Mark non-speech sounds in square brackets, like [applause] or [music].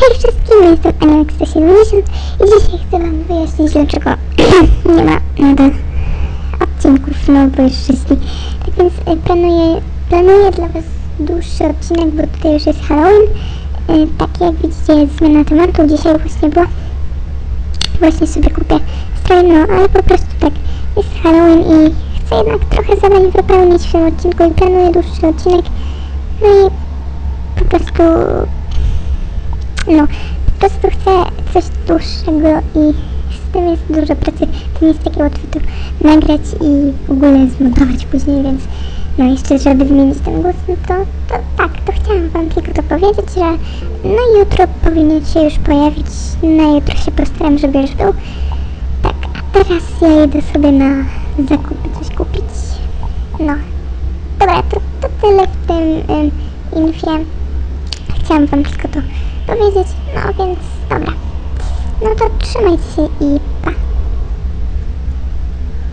Hej wszystkim, jestem Animex170 i dzisiaj chcę wam wyjaśnić dlaczego [clears throat] nie ma nadal odcinków, no bo wszystkich. Tak więc y, planuję, planuję dla was dłuższy odcinek, bo tutaj już jest Halloween. Y, tak jak widzicie jest zmiana tematu, dzisiaj właśnie było. Właśnie sobie kupię strój, no ale po prostu tak jest Halloween i chcę jednak trochę zadań wypełnić w tym odcinku i planuję dłuższy odcinek. No i po prostu no, po prostu chcę coś dłuższego i z tym jest dużo pracy. To nie jest takie łatwe to nagrać i w ogóle zmontować później, więc no jeszcze żeby zmienić ten głos, no to, to tak, to chciałam wam tylko to powiedzieć, że no jutro powinien się już pojawić, na jutro się postaram, żeby już był. Tak, a teraz ja idę sobie na zakupy coś kupić. No, dobra, to, to tyle w tym ym, infie chciałam wam tylko to powiedzieć, no więc dobra. No to trzymajcie się i pa.